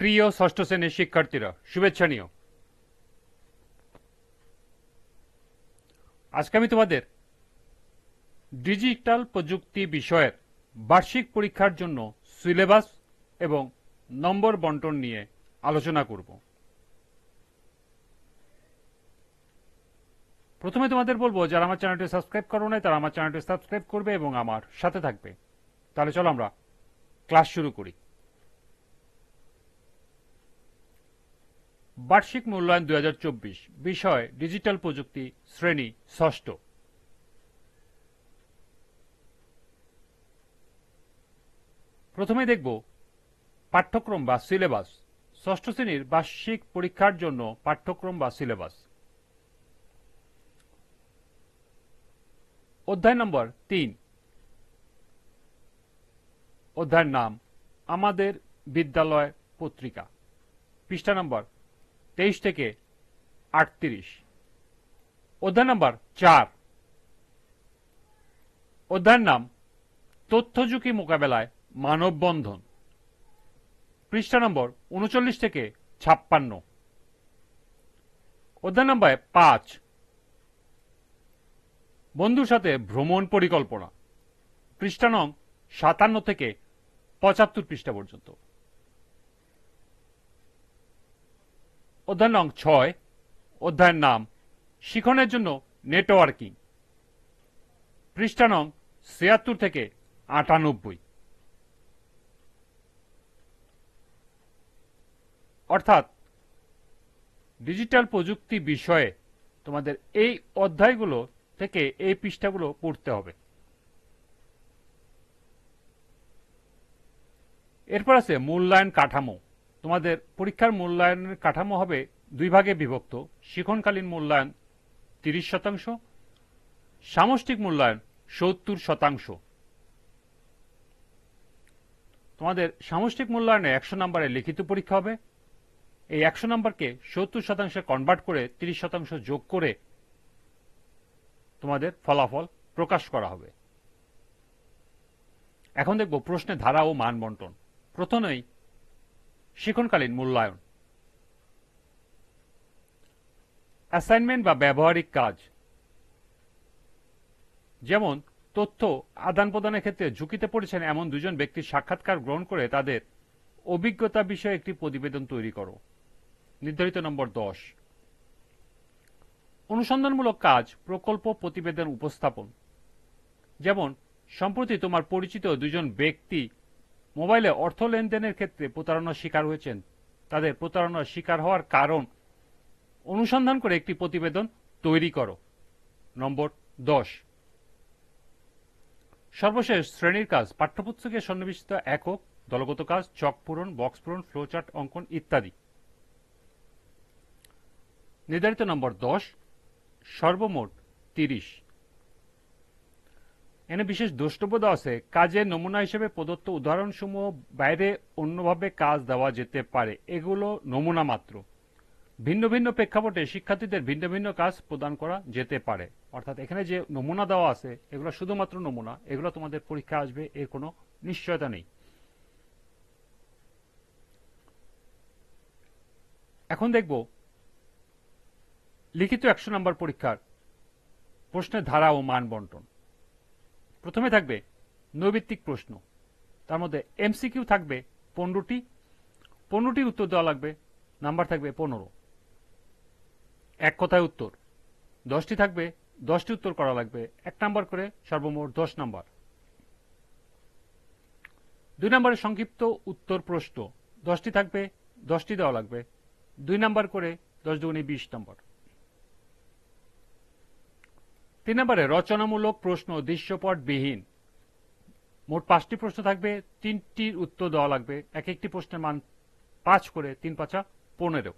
প্রিয় ষষ্ঠ শ্রেণির শিক্ষার্থীরা শুভেচ্ছা নিও আজকে আমি তোমাদের ডিজিটাল প্রযুক্তি বিষয়ের বার্ষিক পরীক্ষার জন্য সিলেবাস এবং নম্বর বন্টন নিয়ে আলোচনা করব প্রথমে তোমাদের বলব যারা আমার চ্যানেলটি সাবস্ক্রাইব করো নাই তারা আমার চ্যানেলটি সাবস্ক্রাইব করবে এবং আমার সাথে থাকবে তাহলে চলো আমরা ক্লাস শুরু করি বার্ষিক মূল্যায়ন দুই হাজার চব্বিশ। বিষয়, ডিজিটাল প্রযুক্তি, শ্রেণি, ষষ্ঠ। প্রথমে দেখব পাঠ্যক্রম বা সিলেবাস। ষষ্ঠ শ্রেণির বার্ষিক পরীক্ষার জন্য পাঠ্যক্রম বা সিলেবাস। অধ্যায় নম্বর তিন। অধ্যায়ের নাম, আমাদের বিদ্যালয় পত্রিকা। পৃষ্ঠা নম্বর তেইশ থেকে আটত্রিশ। অধ্যায় নম্বর চার। অধ্যায়ের নাম তথ্য ঝুঁকি মোকাবেলায় মানববন্ধন। পৃষ্ঠা নম্বর উনচল্লিশ থেকে ছাপ্পান্ন। অধ্যায় নম্বর পাঁচ। বন্ধুর সাথে ভ্রমণ পরিকল্পনা। পৃষ্ঠা নং সাতান্ন থেকে পঁচাত্তর পৃষ্ঠা পর্যন্ত। অধ্যায় নং ছয়, অধ্যায়ের নাম, শিখনের জন্য নেটওয়ার্কিং। পৃষ্ঠা নং ছিয়াত্তর থেকে আটানব্বই। অর্থাৎ, ডিজিটাল প্রযুক্তি বিষয়ে তোমাদের এই অধ্যায়গুলো থেকে এই পৃষ্ঠাগুলো পড়তে হবে। এরপর আছে মূল্যায়ন কাঠামো। তোমাদের পরীক্ষার মূল্যায়নের কাঠামো হবে দুই ভাগে বিভক্ত। শিখনকালীন মূল্যায়ন তিরিশ শতাংশ, সামষ্টিক মূল্যায়ন সত্তর শতাংশ। তোমাদের সামষ্টিক মূল্যায়নে একশো নম্বরে লিখিত পরীক্ষা হবে। এই একশো নম্বরকে সত্তর শতাংশে কনভার্ট করে তিরিশ শতাংশ যোগ করে তোমাদের ফলাফল প্রকাশ করা হবে। এখন দেখব প্রশ্নের ধারা ও মান বন্টন। প্রথমেই শিখনকালীন মূল্যায়ন। অ্যাসাইনমেন্ট বা ব্যবহারিক কাজ। যেমন, তথ্য আদান প্রদানের ক্ষেত্রে ঝুঁকিতে পড়েছেন এমন দুজন ব্যক্তির সাক্ষাৎকার গ্রহণ করে তাদের অভিজ্ঞতা বিষয়ে একটি প্রতিবেদন তৈরি করো। নির্ধারিত নম্বর দশ। অনুসন্ধানমূলক কাজ, প্রকল্প, প্রতিবেদন, উপস্থাপন। যেমন, সম্প্রতি তোমার পরিচিত দুজন ব্যক্তি মোবাইলে অর্থ লেনদেনের ক্ষেত্রে প্রতারণার শিকার হয়েছেন। তাদের প্রতারণার শিকার হওয়ার কারণ অনুসন্ধান করে একটি প্রতিবেদন তৈরি করো। নম্বর দশ। সর্বশেষ শ্রেণির কাজ পাঠ্যপুস্তকে সন্নিবেশিত একক, দলগত কাজ, চক পূরণ, বক্স পূরণ, ফ্লোচার্ট, অঙ্কন ইত্যাদি। নির্ধারিত নম্বর দশ, সর্বমোট তিরিশ। এনে বিশেষ দ্রষ্টব্য দেওয়া আছে, কাজের নমুনা হিসেবে প্রদত্ত উদাহরণসমূহ বাইরে অন্যভাবে কাজ দেওয়া যেতে পারে। এগুলো নমুনা মাত্র। ভিন্ন ভিন্ন প্রেক্ষাপটে শিক্ষার্থীদের ভিন্ন ভিন্ন কাজ প্রদান করা যেতে পারে। অর্থাৎ এখানে যে নমুনা দেওয়া আছে, এগুলো শুধুমাত্র নমুনা, এগুলো তোমাদের পরীক্ষা আসবে, এর কোনো নিশ্চয়তা নেই। এখন দেখব, লিখিত একশো নম্বর পরীক্ষার প্রশ্নের ধারা ও মান বন্টন। প্রথমে থাকবে নৈবিত্তিক প্রশ্ন। তার মধ্যে এমসিকিউ থাকবে পনেরোটি পনেরোটি উত্তর দেওয়া লাগবে, নাম্বার থাকবে পনেরো। এক কথায় উত্তর। দশটি থাকবে, দশটি উত্তর করা লাগবে। এক নাম্বার করে সর্বমোট দশ নাম্বার। দুই নম্বরের সংক্ষিপ্ত উত্তর প্রশ্ন। দশটি থাকবে, দশটি দেওয়া লাগবে। দুই নাম্বার করে দশ দুগুণে বিশ নম্বর। তিন নম্বরে, রচনামূলক প্রশ্ন দৃশ্যপট বিহীন মোট পাঁচটি প্রশ্ন থাকবে, তিনটির উত্তর দেওয়া লাগবে। এক একটি প্রশ্নের মান পাঁচ করে তিন পাঁচা পনেরো।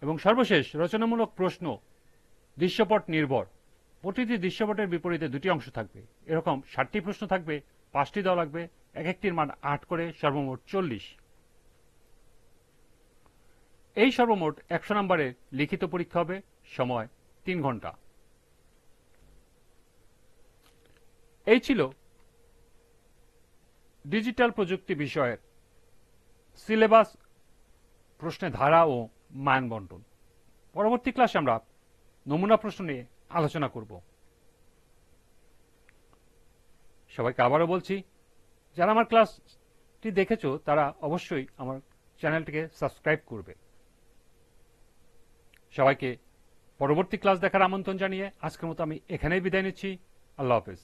এবং সর্বশেষ, রচনামূলক প্রশ্ন, দৃশ্যপট নির্ভর। প্রতিটি দৃশ্যপটের বিপরীতে দুটি অংশ থাকবে। এরকম ষাটটি প্রশ্ন থাকবে, পাঁচটি দেওয়া লাগবে, এক একটির মান আট করে সর্বমোট চল্লিশ। এই সর্বমোট একশো নম্বরের লিখিত পরীক্ষা হবে, সময় তিন ঘণ্টা। এই ছিল ডিজিটাল প্রযুক্তি বিষয়ের সিলেবাস প্রশ্নের ধারা ও মান বন্টন পরবর্তী ক্লাসে আমরা নমুনা প্রশ্ন নিয়ে আলোচনা করব। সবাইকে আবারও বলছি, যারা আমার ক্লাসটি দেখেছ, তারা অবশ্যই আমার চ্যানেলটিকে সাবস্ক্রাইব করবে। সবাইকে পরবর্তী ক্লাস দেখার আমন্ত্রণ জানিয়ে আজকের মতো আমি এখানেই বিদায় নিচ্ছি। আল্লাহ হাফেজ।